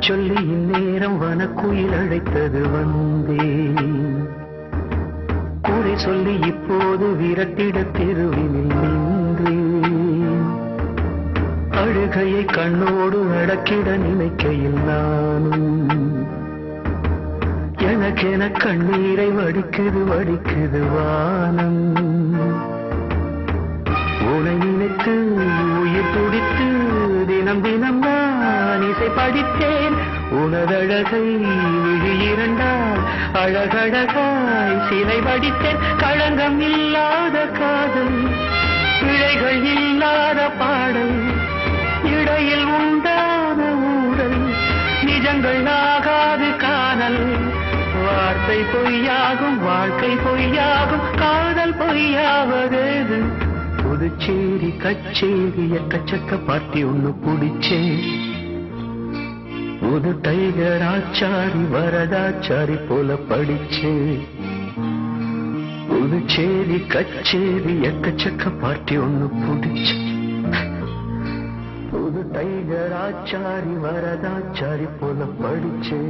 சொல்லி இந்நேரம் வனக்குயிர் அழைத்தது வந்தே. குறை சொல்லி இப்போது விரட்டிட தெருவினில் நின்றேன் அழுகையை கண்ணோடு அடக்கிட நினைக்கையில் நானும். எனக்கென கண்ணீரை வடிக்குது வடிக்குது வானம். உனை நினைத்து உயிர் துடித்து தினம் தினம் நான் இசை படித்தேன். உனதழகை விழி இரண்டால் அழகழகாய் சிலை படித்தேன் களங்கம் இல்லாத காதல் பிழைகள் இல்லாத பாடல் இடையில் உண்டான ஊடல் நிஜங்கள் ஆகாது காதல். வார்த்தை பொய்யாகும் வாழ்க்கை பொய்யாகும் காதல் பொய்யாவதேது? புதுச்சேரி கச்சேரி எக்கச்சக்க பார்ட்டி ஒன்று பிடிச்சேன். புது டைகர் ஆச்சாரி வரதாச்சாரி போல படிச்சேன் புதுச்சேரி கச்சேரி எக்கச்சக்க பார்ட்டி ஒண்ணு பிடிச்சேன் புது டைகர் ஆச்சாரி வரதாச்சாரி போல படிச்சு.